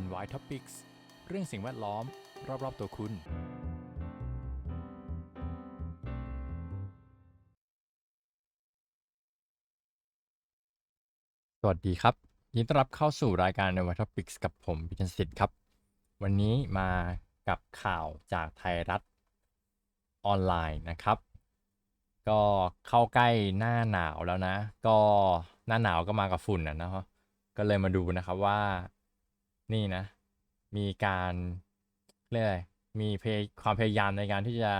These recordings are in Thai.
NY Topics เรื่องสิ่งแวดล้อม รอบๆตัวคุณ สวัสดีครับยินดีต้อนรับเข้าสู่รายการ NY Topics กับผมพิชันสิทธิ์ครับ วันนี้มากับข่าวจากไทยรัฐออนไลน์นะครับ ก็เข้าใกล้หน้าหนาวแล้วนะ ก็หน้าหนาวก็มากับฝุ่นนะเนาะก็เลยมาดูนะครับว่า นี่นะ มีการเรียกอะไรมีพยความพยายามในการที่จะ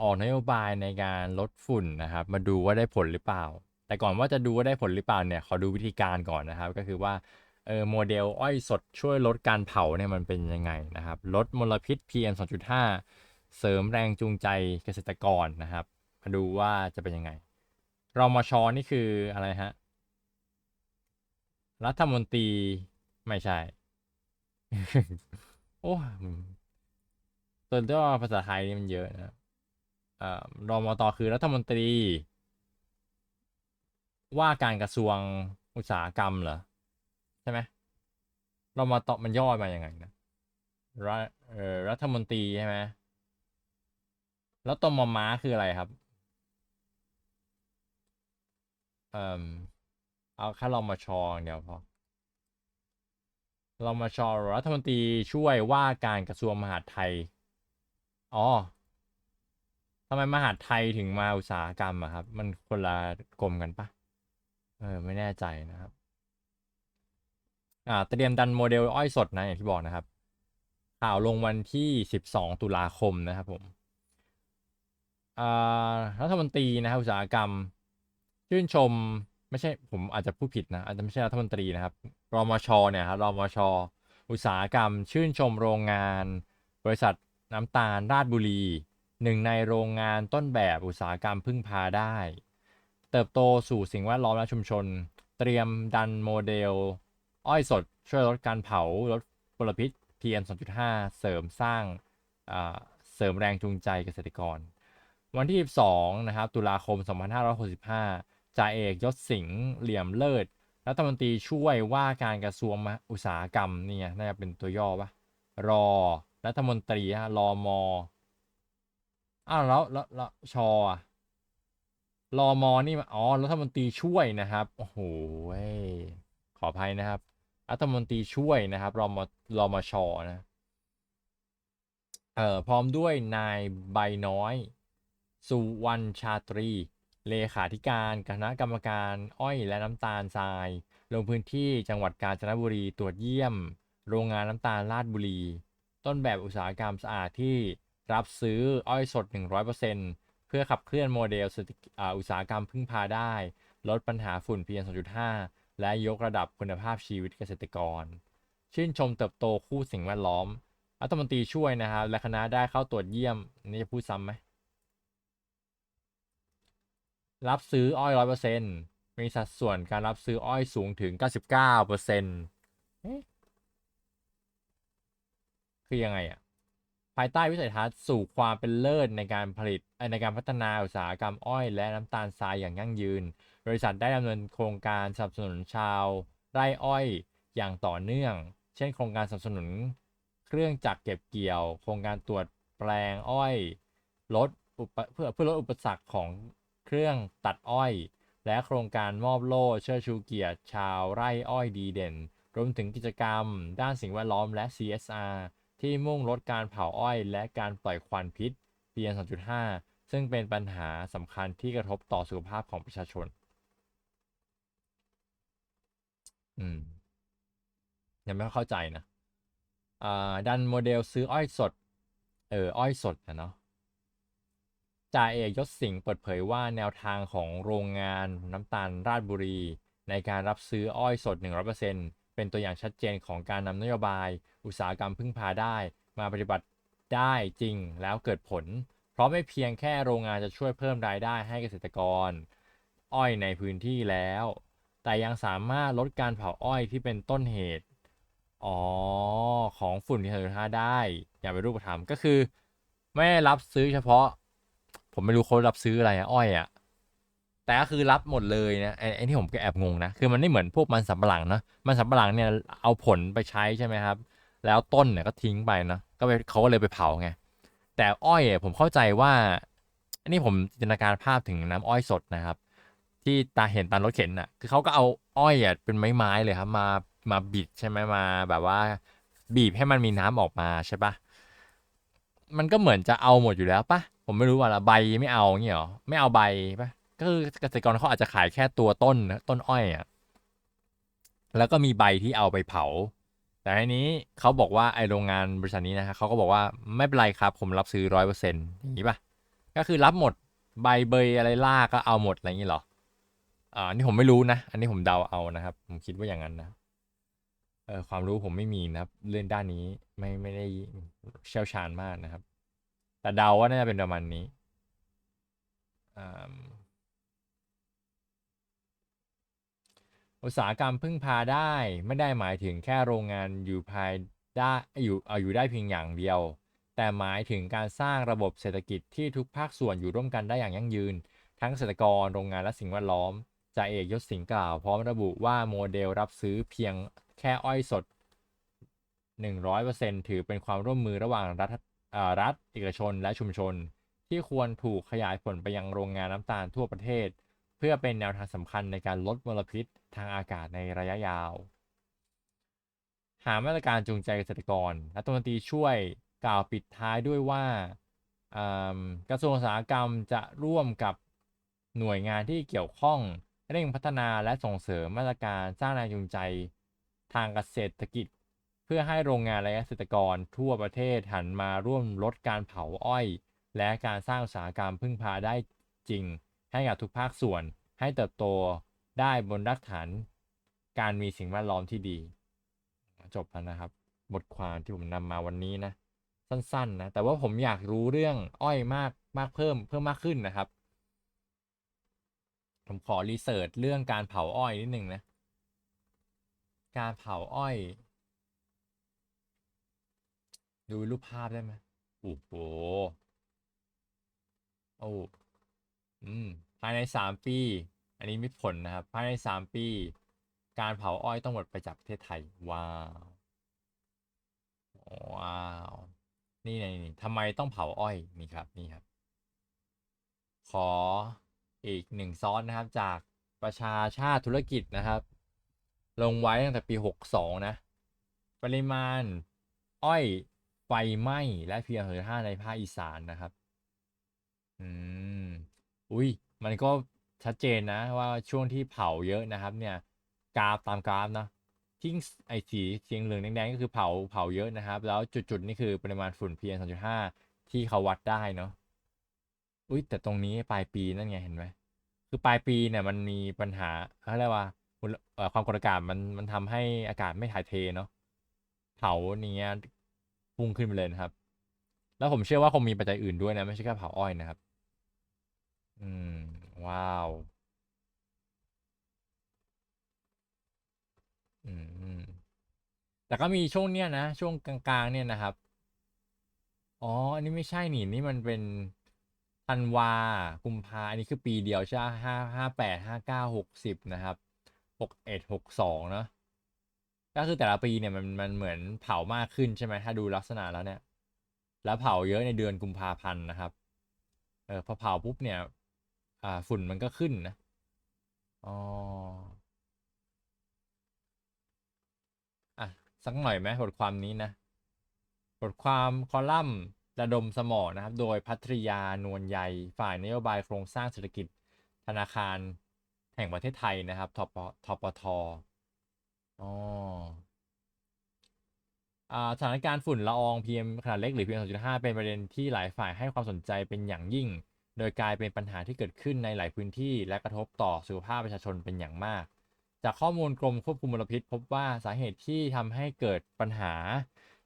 ออกนโยบายในการลดฝุ่นนะครับ มาดูว่าได้ผลหรือเปล่า แต่ก่อนว่าจะดูว่าได้ผลหรือเปล่าเนี่ยขอดูวิธีการก่อนนะครับ ก็คือว่าเออโมเดลอ้อยสดช่วยลดการเผาเนี่ยมันเป็นยังไงนะครับ ลดมลพิษ PM 2.5 เสริมแรงจูงใจเกษตรกรนะครับ มาดูว่าจะเป็นยังไงรมชนี่คืออะไรฮะรัฐมนตรีไม่ใช่ โอ้ยส่วนตัวภาษาไทยนี่มันเยอะนะอ่อรมตคือรัฐมนตรี ว่าการกระทรวงอุตสาหกรรมเหรอ ใช่ไหมรมตมันย่อมาอย่างไงนะรัฐเอ่อรัฐมนตรีใช่ไหมแล้วตมม้าคืออะไรครับ เอ่อเอาแค่รมชอย่างเดียวพอ เรามาชอรัฐมนตรีช่วยว่าการกระทรวงมหาดไทย อ๋อทำไมมหาดไทยถึงมาอุตสาหกรรมอะครับ มันคนละกรมกันปะเออไม่แน่ใจนะครับ อ่าเตรียมดันโมเดลอ้อยสดนะอย่างที่บอกนะครับ ข่าวลงวันที่ 12 ตุลาคมนะครับผมอ่ารัฐมนตรีนะครับอุตสาหกรรม ชื่นชม ไม่ใช่ผมอาจจะพูดผิดนะอาจจะไม่ใช่รัฐมนตรีนะครับรมชเนี่ยครับรมช อุตสาหกรรม ชื่นชมโรงงาน บริษัทน้ำตาลราชบุรีหนึ่งในโรงงานต้นแบบอุตสาหกรรมพึ่งพาได้ เติบโตสู่สิ่งแวดล้อมและชุมชน เตรียมดันโมเดล อ้อยสด ช่วยลดการเผาลดมลพิษ PM 2.5 เสริมสร้างอ่าเสริมแรงจูงใจเกษตรกร วันที่ 12 นะครับ ตุลาคม 2565 จ่าเอกยศสิงห์เหลี่ยมเลิศรัฐมนตรีช่วยว่าการกระทรวงอุตสาหกรรมเนี่ยน่าจะเป็นตัวย่อปะรอรัฐมนตรีฮะรอมออ้าวแล้วแล้วแล้วชอรอมอนี่อ๋อรัฐมนตรีช่วยนะครับโอ้โหเว้ขออภัยนะครับรัฐมนตรีช่วยนะครับรอมรอมชนะเอ่อพร้อมด้วยนายใบน้อย สุวรรณชาตรี เลขาธิการคณะกรรมการอ้อยและน้ำตาลทราย ลงพื้นที่จังหวัดกาญจนบุรีตรวจเยี่ยม โรงงานน้ำตาลราชบุรี ต้นแบบอุตสาหกรรมสะอาดที่รับซื้ออ้อยสด 100%เพื่อขับเคลื่อนโมเดลอุตสาหกรรมพึ่งพาได้ ลดปัญหาฝุ่น PM 2.5 และยกระดับคุณภาพชีวิตเกษตรกร ชื่นชมเติบโตคู่สิ่งแวดล้อมรัฐมนตรีช่วยนะครับและคณะได้เข้าตรวจเยี่ยม นี่จะพูดซ้ำไหม รับซื้ออ้อยร้อยเปอร์เซ็นต์มีสัดส่วนการรับซื้ออ้อยสูงถึงเก้าสิบเก้าเปอร์เซ็นต์คือยังไงอะ ภายใต้วิสัยทัศน์สู่ความเป็นเลิศในการผลิตในการพัฒนาอุตสาหกรรมอ้อยและน้ำตาลทรายอย่างยั่งยืน บริษัทได้ดำเนินโครงการสนับสนุนชาว ไร่อ้อยอย่างต่อเนื่อง เช่น โครงการสนับสนุน เครื่องจักรเก็บเกี่ยว โครงการตรวจแปลงอ้อยลดเพื่อเพื่อลดอุปสรรคของ เครื่องตัดอ้อย และโครงการมอบโล่เชิดชูเกียรติ ชาวไร่อ้อยดีเด่น รวมถึงกิจกรรม ด้านสิ่งแวดล้อมและ CSR ที่มุ่งลดการเผาอ้อย และการปล่อยควันพิษ PM 2.5 ซึ่งเป็นปัญหาสำคัญที่กระทบต่อสุขภาพของประชาชน อืม ยังไม่เข้าใจนะ อ่า ดันโมเดลซื้ออ้อยสด เออ อ้อยสดนะเนาะ จ่าเอกยศสิงห์เปิดเผยว่าแนวทางของโรงงานน้ำตาลราชบุรี ในการรับซื้ออ้อยสด 100%เป็นตัวอย่างชัดเจนของการนำนโยบาย อุตสาหกรรมพึ่งพาได้ มาปฏิบัติได้จริงแล้วเกิดผล เพราะไม่เพียงแค่โรงงานจะช่วยเพิ่มรายได้ให้เกษตรกร อ้อยในพื้นที่แล้ว แต่ยังสามารถลดการเผาอ้อยที่เป็นต้นเหตุอ๋อของฝุ่นที่2 5ได้ อย่างเป็นรูปธรรมก็คือ ไม่รับซื้อเฉพาะ ผมไม่รู้เขารับซื้ออะไรอะอ้อยอะแต่ก็คือรับหมดเลยนะไอ้ไอ้ที่ผมก็แอบงงนะคือมันไม่เหมือนพวกมันสำปะหลังเนอะมันสำปะหลังเนี่ยเอาผลไปใช้ใช่ไหมครับ แล้วต้นเนี่ยก็ทิ้งไปเนอะก็ไปเขาก็เลยไปเผาไงแต่อ้อยผมเข้าใจว่าอันนี้ผมจินตนาการภาพถึงน้ำอ้อยสดนะครับ ที่ตาเห็นตามรถเข็นน่ะ คือเขาก็เอาอ้อยอะเป็นไม้ๆเลยครับ มามาบิดใช่ไหมมา แบบว่า บีบให้มันมีน้ำออกมาใช่ปะมันก็เหมือนจะเอาหมดอยู่แล้วปะ ผมไม่รู้ว่าละใบไม่เอาเงี้ยหรอไม่เอาใบปะก็คือเกษตรกรเขาอาจจะขายแค่ตัวต้นนะต้นอ้อยอะแล้วก็มีใบที่เอาไปเผา แต่ทีนี้เขาบอกว่าไอโรงงานบริษัทนี้นะฮะเขาก็บอกว่าไม่เป็นไรครับผมรับซื้อร้อยเปอร์เซ็นต์อย่างนี้ปะก็คือรับหมดใบเบยอะไรล่ากก็เอาหมดอะไรอย่างนี้เหรออ่านนี้ผมไม่รู้นะ อันนี้ผมเดาเอานะครับ ผมคิดว่าอย่างนั้นนะเออความรู้ผมไม่มีนะครับ เรื่องด้านนี้ไม่ไม่ได้เชี่ยวชาญมากนะครับ แต่เดาว่าน่าจะเป็นประมาณนี้อุตสาหกรรมพึ่งพาได้ไม่ได้หมายถึงแค่โรงงานอยู่ภายได้อยู่เอาอยู่ได้เพียงอย่างเดียว แต่หมายถึงการสร้างระบบเศรษฐกิจที่ทุกภาคส่วนอยู่ร่วมกันได้อย่างยั่งยืน ทั้งเกษตรกรโรงงานและสิ่งแวดล้อมจ่าเอกยศสิงห์กล่าวพร้อมระบุว่าโมเดลรับซื้อเพียงแค่อ้อยสด 100%ถือเป็นความร่วมมือระหว่างรัฐ รัฐ เอกชน และชุมชน ที่ควรถูกขยายผลไปยังโรงงานน้ำตาลทั่วประเทศ เพื่อเป็นแนวทางสำคัญในการลดมลพิษทางอากาศในระยะยาว หามาตรการจูงใจเกษตรกรรัฐมนตรีช่วยกล่าวปิดท้ายด้วยว่ากระทรวงอุตสาหกรรมจะร่วมกับหน่วยงานที่เกี่ยวข้องเร่งพัฒนาและส่งเสริมมาตรการสร้างแรงจูงใจ ทางเกษตรกิจ พื่อให้โรงงานและเกษตรกรทั่วประเทศหันมาร่วมลดการเผาอ้อย และการสร้างอุตสาหกรรมพึ่งพาได้จริง ให้กับทุกภาคส่วนให้เติบโตได้บนรากฐาน การมีสิ่งแวดล้อมที่ดี จบแล้วนะครับ บทความที่ผมนำมาวันนี้นะ สั้นๆนะ แต่ว่าผมอยากรู้เรื่องอ้อยมากมากเพิ่มเพิ่มมากขึ้นนะครับ ผมขอรีเสิร์ชเรื่องการเผาอ้อยนิดนึงนะ การเผาอ้อย ดูรูปภาพได้ไหมโอ้โหโอ้อืมภายในสามปี อันนี้มีผลนะครับ ภายในสามปี การเผาอ้อยต้องหมดไปจากประเทศไทย ว้าวว้าว นี่ไงนี่ทำไมต้องเผาอ้อยนี่ครับนี่ครับ ขออีกหนึ่งซ้อนนะครับ จากประชาชาติธุรกิจนะครับ ลงไว้ตั้งแต่ปี 62 นะ ปริมาณอ้อย ไฟไหม้และเพียงห้าในภาคอีสานนะครับ อืม อุ้ย มันก็ชัดเจนนะว่าช่วงที่เผาเยอะนะครับ เนี่ย กราฟตามกราฟนะทิ้งไอสีเสียงเหลืองแดงๆก็คือเผาเผาเยอะนะครับ แล้วจุดๆนี่คือปริมาณฝุ่น PM 2.5 ที่เขาวัดได้เนาะ อุ้ยแต่ตรงนี้ปลายปีนั่นไงเห็นไหม คือปลายปีเนี่ยมันมีปัญหาเขาเรียกว่าความกดอากาศมันมันทำให้อากาศไม่ถ่ายเทเนาะ เผาเงี้ย พุ่งขึ้นไปเลยนะครับ แล้วผมเชื่อว่าคงมีปัจจัยอื่นด้วยนะ ไม่ใช่แค่เผาอ้อยนะครับ อืม ว้าว อืม แต่ก็มีช่วงเนี้ยนะ ช่วงกลางๆ เนี่ยนะครับ อ๋อ อันนี้ไม่ใช่นี่นี่มันเป็นธันวากุมภาอันนี้คือปีเดียวใช่ไหมห้าห้าแปดห้าเก้าหกสิบนะครับหกเอ็ดหกสองเนาะ ก็คือแต่ละปีเนี่ยมันมันเหมือนเผามากขึ้นใช่ไหมถ้าดูลักษณะแล้วเนี่ย แล้วเผาเยอะในเดือนกุมภาพันธ์นะครับเออพอเผาปุ๊บเนี่ย อ่าฝุ่นมันก็ขึ้นนะอ๋ออะสักหน่อยไหมบทความนี้นะบทความคอลัมน์ระดมสมองนะครับ โดยพัทริยานวลใยฝ่ายนโยบายโครงสร้างเศรษฐกิจธนาคารแห่งประเทศไทยนะครับทปทปท อ๋ออ่าสถานการณ์ฝุ่นละออง PM ขนาดเล็กหรือ PM 2.5 เป็นประเด็นที่หลายฝ่ายให้ความสนใจเป็นอย่างยิ่ง โดยกลายเป็นปัญหาที่เกิดขึ้นในหลายพื้นที่ และกระทบต่อสุขภาพประชาชนเป็นอย่างมาก จากข้อมูลกรมควบคุมมลพิษ พบว่าสาเหตุที่ทำให้เกิดปัญหา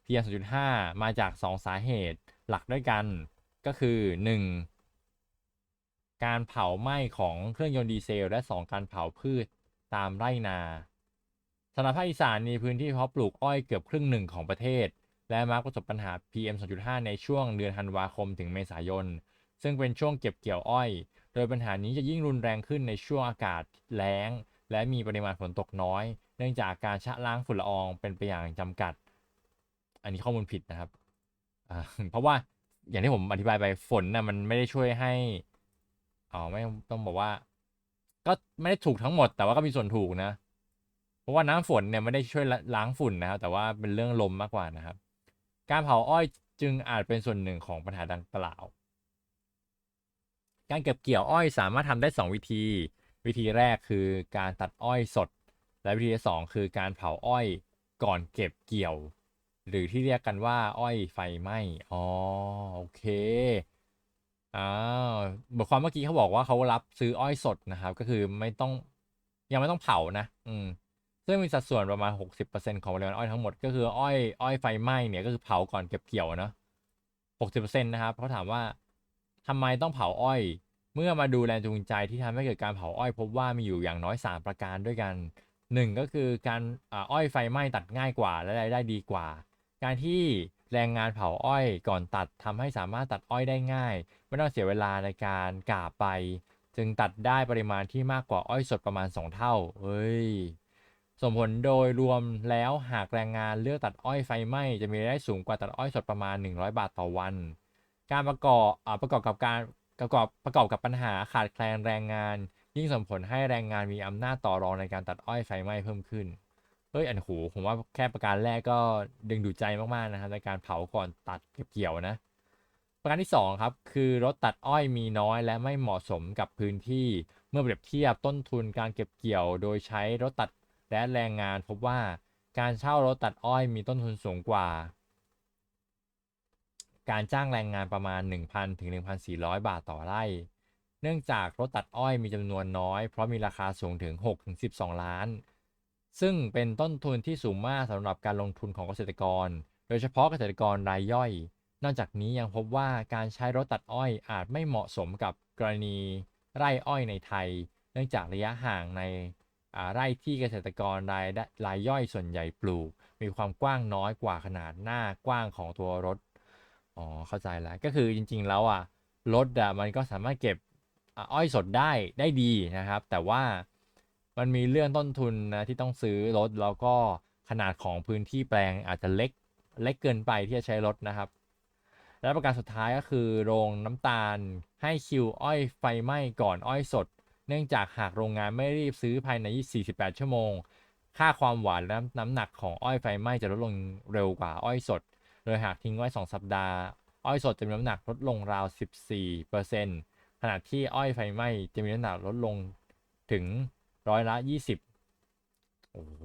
PM 2.5 มาจาก 2 สาเหตุหลักด้วยกัน ก็คือ 1. การเผาไหม้ของเครื่องยนต์ดีเซล และ 2 การเผาพืชตามไร่นา สำหรับภาคอีสานมีพื้นที่เพาะปลูกอ้อยเกือบครึ่งหนึ่งของประเทศ และมักประสบปัญหา PM 2.5 ในช่วงเดือนธันวาคมถึงเมษายน ซึ่งเป็นช่วงเก็บเกี่ยวอ้อย โดยปัญหานี้จะยิ่งรุนแรงขึ้นในช่วงอากาศแล้ง และมีปริมาณฝนตกน้อย เนื่องจากการชะล้างฝุ่นละอองเป็นไปอย่างจำกัด อันนี้ข้อมูลผิดนะครับ เพราะว่าอย่างที่ผมอธิบายไปฝนน่ะมันไม่ได้ช่วยให้อ๋อไม่ต้องบอกว่า ก็ไม่ได้ถูกทั้งหมด แต่ว่าก็มีส่วนถูกนะ เพราะว่าน้ำฝนเนี่ยไม่ได้ช่วยล้างฝุ่นนะครับ แต่ว่าเป็นเรื่องลมมากกว่านะครับ การเผาอ้อยจึงอาจเป็นส่วนหนึ่งของปัญหาดังกล่าว การเก็บเกี่ยวอ้อยสามารถทำได้ 2 วิธี วิธีแรกคือการตัดอ้อยสด และวิธีที่สองคือการเผาอ้อยก่อนเก็บเกี่ยว หรือที่เรียกกันว่า อ้อยไฟไหม้ อ๋อโอเคอ้าวบทความเมื่อกี้เขาบอกว่าเขารับซื้ออ้อยสดนะครับ ก็คือไม่ต้องยังไม่ต้องเผานะ อืม ซึ่งมีสัดส่วนประมาณ 60%ของปริมาณอ้อยทั้งหมดก็คืออ้อยอ้อยไฟไหม้เนี่ยก็คือเผาก่อนเก็บเกี่ยวเนาะ60%นะครับเขาถามว่าทำไมต้องเผาอ้อย เมื่อมาดูแรงจูงใจที่ทำให้เกิดการเผาอ้อย พบว่ามีอยู่อย่างน้อย 3 ประการด้วยกัน 1 ก็คือการอ้อยไฟไหม้ตัดง่ายกว่าและรายได้ดีกว่า การที่แรงงานเผาอ้อยก่อนตัดทำให้สามารถตัดอ้อยได้ง่าย ไม่ต้องเสียเวลาในการกาบไป จึงตัดได้ปริมาณที่มากกว่าอ้อยสดประมาณ 2 เท่าเฮ้ย ส่งผลโดยรวมแล้วหากแรงงานเลือกตัดอ้อยไฟไหม้จะมีรายได้สูงกว่าตัดอ้อยสดประมาณ 100 บาทต่อวัน การประกอบอประกอบกับการประกอบประกอบกับปัญหาขาดแคลนแรงงาน ยิ่งส่งผลให้แรงงานมีอำนาจต่อรองในการตัดอ้อยไฟไหม้เพิ่มขึ้นเฮ้ยอันโหผมว่าแค่ประการแรกก็ดึงดูดใจมากๆนะครับในการเผาก่อนตัดเก็บเกี่ยวนะ ประการที่สองครับคือรถตัดอ้อยมีน้อยและไม่เหมาะสมกับพื้นที่เมื่อเปรียบเทียบต้นทุนการเก็บเกี่ยว โดยใช้รถตัด และแรงงานพบว่าการเช่ารถตัดอ้อยมีต้นทุนสูงกว่า การจ้างแรงงานประมาณ 1,000ถึง1,400 บาทต่อไร่ เนื่องจากรถตัดอ้อยมีจำนวนน้อย เพราะมีราคาสูงถึง6ถึง12 ล้าน ซึ่งเป็นต้นทุนที่สูงมากสำหรับการลงทุนของเกษตรกร โดยเฉพาะเกษตรกรรายย่อย นอกจากนี้ยังพบว่าการใช้รถตัดอ้อยอาจไม่เหมาะสมกับกรณีไร่อ้อยในไทย เนื่องจากระยะห่างใน ไร่ที่เกษตรกรรายได้รายย่อยส่วนใหญ่ปลูก มีความกว้างน้อยกว่าขนาดหน้ากว้างของตัวรถอ๋อเข้าใจแล้วก็คือจริงๆแล้วอะรถอะมันก็สามารถเก็บอ้อยสดได้ได้ดีนะครับ แต่ว่ามันมีเรื่องต้นทุนนะที่ต้องซื้อรถแล้วก็ขนาดของพื้นที่แปลงอาจจะเล็กเล็กเกินไปที่จะใช้รถนะครับ และประการสุดท้ายก็คือโรงน้ำตาลให้คิวอ้อยไฟไหม้ก่อนอ้อยสด เนื่องจากหากโรงงานไม่รีบซื้อภายใน 48 ชั่วโมง ค่าความหวานและน้ำหนักของอ้อยไฟไหม้จะลดลงเร็วกว่าอ้อยสด โดยหากทิ้งไว้ 2 สัปดาห์ อ้อยสดจะมีน้ำหนักลดลงราว 14%ขณะที่อ้อยไฟไหม้จะมีน้ำหนักลดลงถึงร้อยละ 20 โอ้โห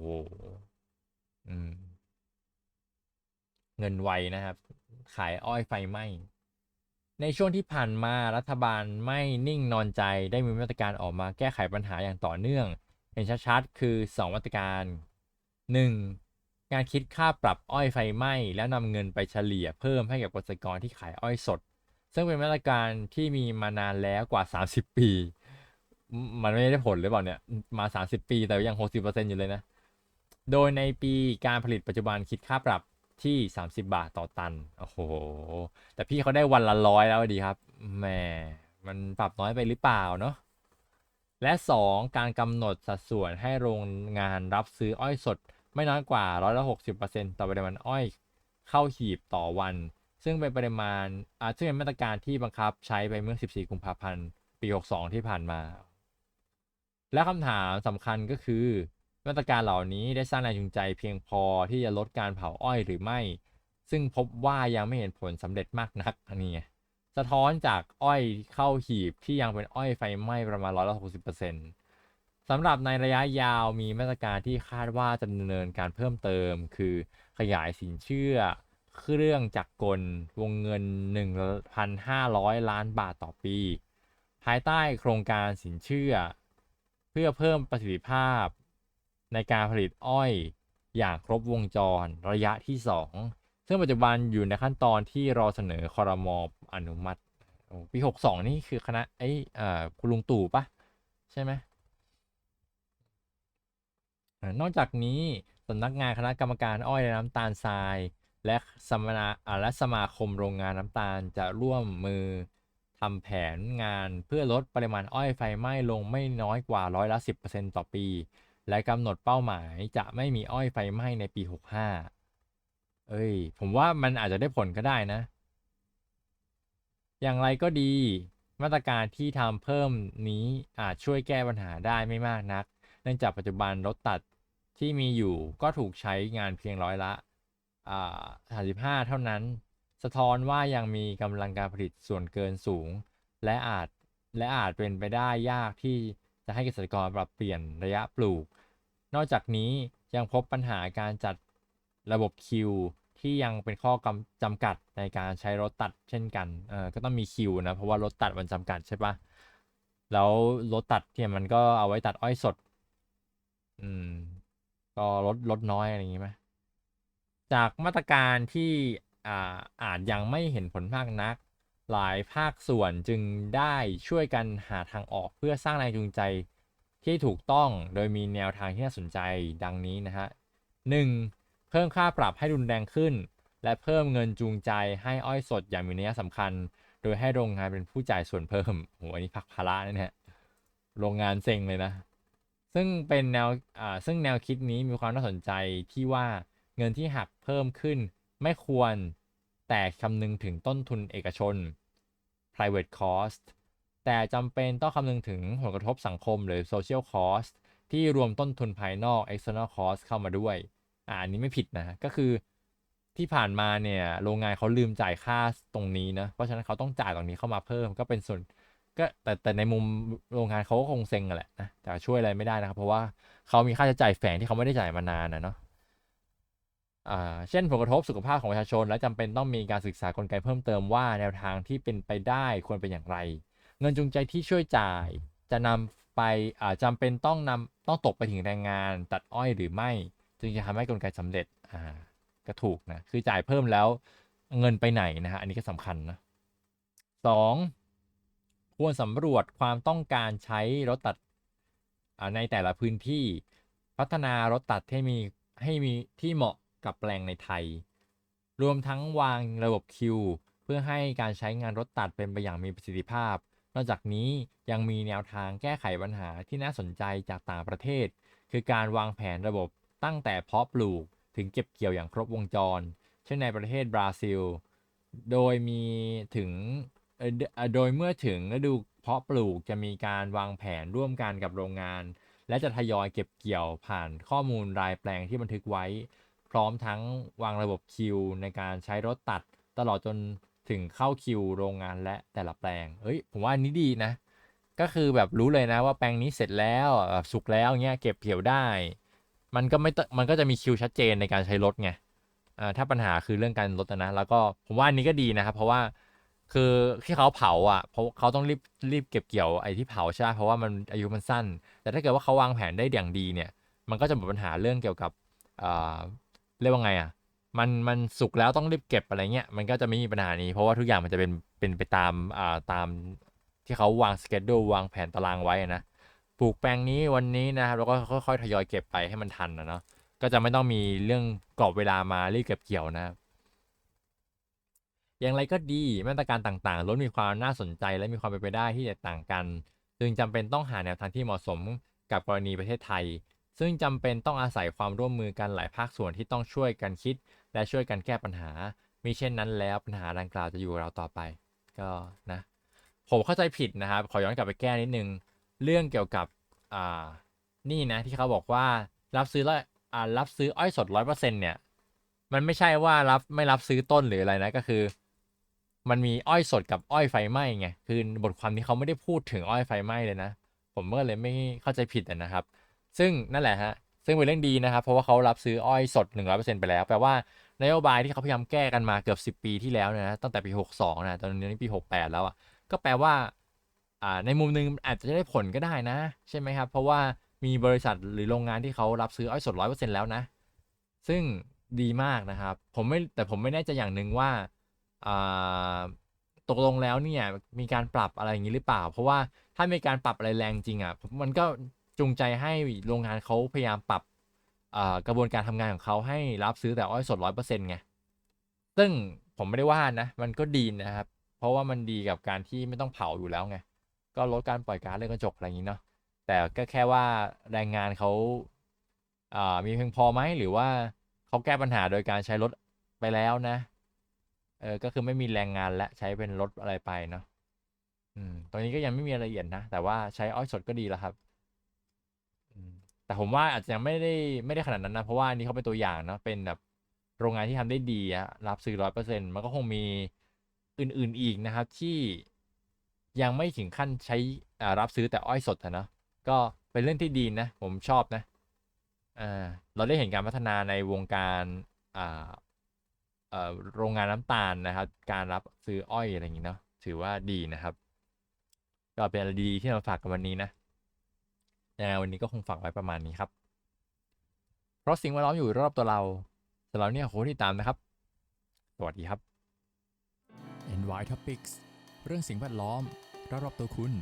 อืมเงินไวนะครับ ขายอ้อยไฟไหม้ ในช่วงที่ผ่านมารัฐบาลไม่นิ่งนอนใจได้มีมาตรการออกมาแก้ไขปัญหาอย่างต่อเนื่อง เห็นชัดๆ คือ 2 มาตรการ 1. การคิดค่าปรับอ้อยไฟไหม้ แล้วนำเงินไปเฉลี่ยเพิ่มให้กับเกษตรกรที่ขายอ้อยสด ซึ่งเป็นมาตรการที่มีมานานแล้วกว่า 30 ปี มันไม่ได้ผลหรือเปล่าเนี่ย มา 30 ปีแต่ยัง 60%อยู่เลยนะ โดยในปีการผลิตปัจจุบันคิดค่าปรับ ที่ 30 บาทต่อตัน โอ้โห แต่พี่เขาได้วันละร้อยแล้วดีครับ แหม มันปรับน้อยไปหรือเปล่าเนาะ และ 2. การกำหนดสัดส่วนให้โรงงานรับซื้ออ้อยสด ไม่น้อยกว่าร้อยละ60%ต่อปริมาณอ้อยเข้าหีบต่อวัน ซึ่งเป็นปริมาณอาซึ่งเป็นมาตรการที่บังคับใช้ไปเมื่อ 14 กุมภาพันธ์ ปี 62 ที่ผ่านมา และคำถามสำคัญก็คือ มาตรการเหล่านี้ได้สร้างแรงจูงใจเพียงพอที่จะลดการเผาอ้อยหรือไม่ ซึ่งพบว่ายังไม่เห็นผลสำเร็จมากนักอันนี้สะท้อนจากอ้อยเข้าหีบที่ยังเป็นอ้อยไฟไหม้ประมาณร้อยละหกสิบเปอร์เซ็นต์สำหรับในระยะยาวมีมาตรการที่คาดว่าจะดำเนินการเพิ่มเติม คือขยายสินเชื่อ เครื่องจักรกลวงเงิน 1,500 ล้านบาทต่อปี ภายใต้โครงการสินเชื่อ เพื่อเพิ่มประสิทธิภาพ ในการผลิตอ้อยอย่างครบวงจรระยะที่ 2 ซึ่งปัจจุบันอยู่ในขั้นตอนที่รอเสนอคอรมออนุมัติปี 62 นี่คือคณะไอ้อ่อคุณลุงตู่ปะใช่ไหมอนอกจากนี้สำนักงานคณะกรรมการอ้อยและน้ำตาลทราย และสมาอ่าและสมาคมโรงงานน้ำตาลจะร่วมมือทำแผนงานเพื่อลดปริมาณอ้อยไฟไหม้ลงไม่น้อยกว่าร้อยละ 10%ต่อปี และกำหนดเป้าหมายจะไม่มีอ้อยไฟไหม้ในปี 65 เอ้ย ผมว่ามันอาจจะได้ผลก็ได้นะ อย่างไรก็ดี มาตรการที่ทำเพิ่มนี้อาจช่วยแก้ปัญหาได้ไม่มากนัก เนื่องจากปัจจุบันรถตัดที่มีอยู่ก็ถูกใช้งานเพียงร้อยละ35 เท่านั้น สะท้อนว่ายังมีกำลังการผลิตส่วนเกินสูง และอาจและอาจเป็นไปได้ยากที่จะให้เกษตรกรปรับเปลี่ยนระยะปลูก นอกจากนี้ยังพบปัญหาการจัดระบบคิวที่ยังเป็นข้อกำจำกัดในการใช้รถตัดเช่นกัน เออก็ต้องมีคิวนะ เพราะว่ารถตัดมันจำกัดใช่ปะแล้วรถตัดเนี่ยมันก็เอาไว้ตัดอ้อยสด อืม ก็ลดลดน้อยอะไรอย่างงี้ไหมจากมาตรการที่อ่าอาจยังไม่เห็นผลมากนัก หลายภาคส่วนจึงได้ช่วยกันหาทางออกเพื่อสร้างแรงจูงใจ ที่ถูกต้องโดยมีแนวทางที่น่าสนใจดังนี้นะฮะหนึ่งเพิ่มค่าปรับให้รุนแรงขึ้น และเพิ่มเงินจูงใจให้อ้อยสดอย่างมีนัยสำคัญ โดยให้โรงงานเป็นผู้จ่ายส่วนเพิ่มโหอันนี้พักภาระนะเนี่ยโรงงานเซ็งเลยนะ ซึ่งเป็นแนวอ่าซึ่งแนวคิดนี้มีความน่าสนใจที่ว่าเงินที่หักเพิ่มขึ้นไม่ควรแต่คำนึงถึงต้นทุนเอกชน private cost แต่จำเป็นต้องคำนึงถึงผลกระทบสังคมหรือ social cost ที่รวมต้นทุนภายนอก external cost เข้ามาด้วยอ่าอันนี้ไม่ผิดนะ ก็คือที่ผ่านมาเนี่ยโรงงานเขาลืมจ่ายค่าตรงนี้นะ เพราะฉะนั้นเขาต้องจ่ายตรงนี้เข้ามาเพิ่มก็เป็นส่วนก็แต่แต่ในมุมโรงงานเขาก็คงเซ็งกันแหละนะแต่ช่วยอะไรไม่ได้นะครับ เพราะว่าเขามีค่าใช้จ่ายแฝงที่เขาไม่ได้จ่ายมานานนะเนาะเช่นผลกระทบสุขภาพของประชาชน และจำเป็นต้องมีการศึกษากลไกเพิ่มเติมว่าแนวทางที่เป็นไปได้ควรเป็นอย่างไร เงินจูงใจที่ช่วยจ่าย จะนำไปอ่าจำเป็นต้องนำต้องตกไปถึงแรงงาน ตัดอ้อยหรือไม่ จึงจะทำให้กลไกสำเร็จอ่าก็ถูกนะคือจ่ายเพิ่มแล้วเงินไปไหนนะฮะอันนี้ก็สำคัญนะสองควรสำรวจความต้องการใช้รถตัดในแต่ละพื้นที่พัฒนารถตัดให้มีให้มีที่เหมาะกับแปลงในไทย รวมทั้งวางระบบคิว เพื่อให้การใช้งานรถตัดเป็นไปอย่างมีประสิทธิภาพ นอกจากนี้ยังมีแนวทางแก้ไขปัญหาที่น่าสนใจจากต่างประเทศ คือการวางแผนระบบตั้งแต่เพาะปลูกถึงเก็บเกี่ยวอย่างครบวงจร เช่นในประเทศบราซิล โดยมีถึงโดยเมื่อถึงฤดูเพาะปลูกจะมีการวางแผนร่วมกันกับโรงงาน และจะทยอยเก็บเกี่ยวผ่านข้อมูลรายแปลงที่บันทึกไว้ พร้อมทั้งวางระบบคิวในการใช้รถตัด ตลอดจน ถึงเข้าคิวโรงงานและแต่ละแปลง เอ้ย ผมว่านี้ดีนะ ก็คือแบบรู้เลยนะว่าแปลงนี้เสร็จแล้วแบบสุกแล้วเงี้ยเก็บเกี่ยวได้ มันก็ไม่มันก็จะมีคิวชัดเจนในการใช้รถไงอ่าถ้าปัญหาคือเรื่องการลดนะ แล้วก็ผมว่าอันนี้ก็ดีนะครับ เพราะว่าคือที่เขาเผาอะเพราะเขาต้องรีบรีบเก็บเกี่ยวไอ้ที่เผาใช่ไหมเพราะว่ามันอายุมันสั้น แต่ถ้าเกิดว่าเขาวางแผนได้อย่างดีเนี่ย มันก็จะหมดปัญหาเรื่องเกี่ยวกับอ่าเรียกว่าไงอะ มันมันสุกแล้วต้องรีบเก็บอะไรเงี้ยมันก็จะไม่มีปัญหานี้ เพราะว่าทุกอย่างมันจะเป็นเป็นไปตามอ่าตามที่เขาวางสเกจดูวางแผนตารางไว้นะปลูกแปลงนี้วันนี้นะครับแล้วก็ค่อยๆทยอยเก็บไปให้มันทันนะเนาะก็จะไม่ต้องมีเรื่องกรอบเวลามารีบเก็บเกี่ยวนะครับอย่างไรก็ดีมาตรการต่างๆล้วนมีความน่าสนใจและมีความเป็นไปได้ที่แตกต่างกัน จึงจำเป็นต้องหาแนวทางที่เหมาะสมกับกรณีประเทศไทย ซึ่งจำเป็นต้องอาศัยความร่วมมือกันหลายภาคส่วนที่ต้องช่วยกันคิด และช่วยกันแก้ปัญหามิเช่นนั้นแล้วปัญหาดังกล่าวจะอยู่กับเราต่อไป ก็นะ ผมเข้าใจผิดนะครับ ขอย้อนกลับไปแก้นิดนึง เรื่องเกี่ยวกับอ่านี่นะที่เขาบอกว่ารับซื้อแล้วอ่ารับซื้ออ้อยสดร้อยเปอร์เซ็นเนี่ย มันไม่ใช่ว่ารับไม่รับซื้อต้นหรืออะไรนะก็คือ มันมีอ้อยสดกับอ้อยไฟไหม้ไงคือบทความนี้เขาไม่ได้พูดถึงอ้อยไฟไหม้เลยนะ ผมก็เลยไม่เข้าใจผิดนะครับ ซึ่งนั่นแหละฮะ ซึ่งเป็นเรื่องดีนะครับ เพราะว่าเขารับซื้ออ้อยสด 100%ไปแล้ว แปลว่านโยบายที่เขาพยายามแก้กันมาเกือบ 10 ปีที่แล้วเนยนะตั้งแต่ปี 62 นะ ตอนนี้ปี 68 แล้วอะก็แปลว่าอ่าในมุมหนึงอาจจะได้ผลก็ได้นะ ใช่ไหมครับ เพราะว่ามีบริษัทหรือโรงงานที่เขารับซื้ออ้อยสด 100%แล้วนะ ซึ่งดีมากนะครับ ผมไม่แต่ผมไม่แน่ใจอย่างหนึ่งว่าอ่าตกลงแล้วเนี่ยมีการปรับอะไรอย่างนี้หรือเปล่า เพราะว่าถ้ามีการปรับอะไรแรงจริงอะมันก็ จูงใจให้โรงงานเขาพยายามปรับกระบวนการทำงานของเขาให้รับซื้อแต่อ้อยสดร้อยเปอร์เซ็นต์ไง ซึ่งผมไม่ได้ว่านะ มันก็ดีนะครับ เพราะว่ามันดีกับการที่ไม่ต้องเผาอยู่แล้วไง ก็ลดการปล่อยก๊าซเรือนกระจกอะไรอย่างนี้เนาะ แต่ก็แค่ว่าแรงงานเขาามีเพียงพอไหมหรือว่าเขาแก้ปัญหาโดยการใช้รถไปแล้วนะ เออ ก็คือไม่มีแรงงานและใช้เป็นรถอะไรไปเนาะ อืมตรงนี้ก็ยังไม่มีรายละเอียดนะ แต่ว่าใช้อ้อยสดก็ดีแล้วครับ แต่ผมว่าอาจจะยังไม่ได้ไม่ได้ขนาดนั้นนะ เพราะว่านนี้เขาเป็นตัวอย่างเนาะเป็นแบบโรงงานที่ทำได้ดีอะรับซื้อร้อยเปอร์เซ็นต์มันก็คงมีอื่น ๆอีกนะครับ ที่ยังไม่ถึงขั้นใช้อ่ารับซื้อแต่อ้อยสดนะก็เป็นเรื่องที่ดีนะ ผมชอบนะอ่าเราได้เห็นการพัฒนาในวงการอ่าเอ่อโรงงานน้ำตาลนะครับ การรับซื้ออ้อยอะไรอย่างนี้เนาะถือว่าดีนะครับ ก็เป็นอะไรดีที่เราฝากกันวันนี้นะ ยังไงวันนี้ก็คงฝากไว้ประมาณนี้ครับ เพราะสิ่งแวดล้อมอยู่รอบตัวเราสำหรับเนี่ยโหที่ตามนะครับ สวัสดีครับ NY Topics เรื่องสิ่งแวดล้อมรอบๆตัวคุณ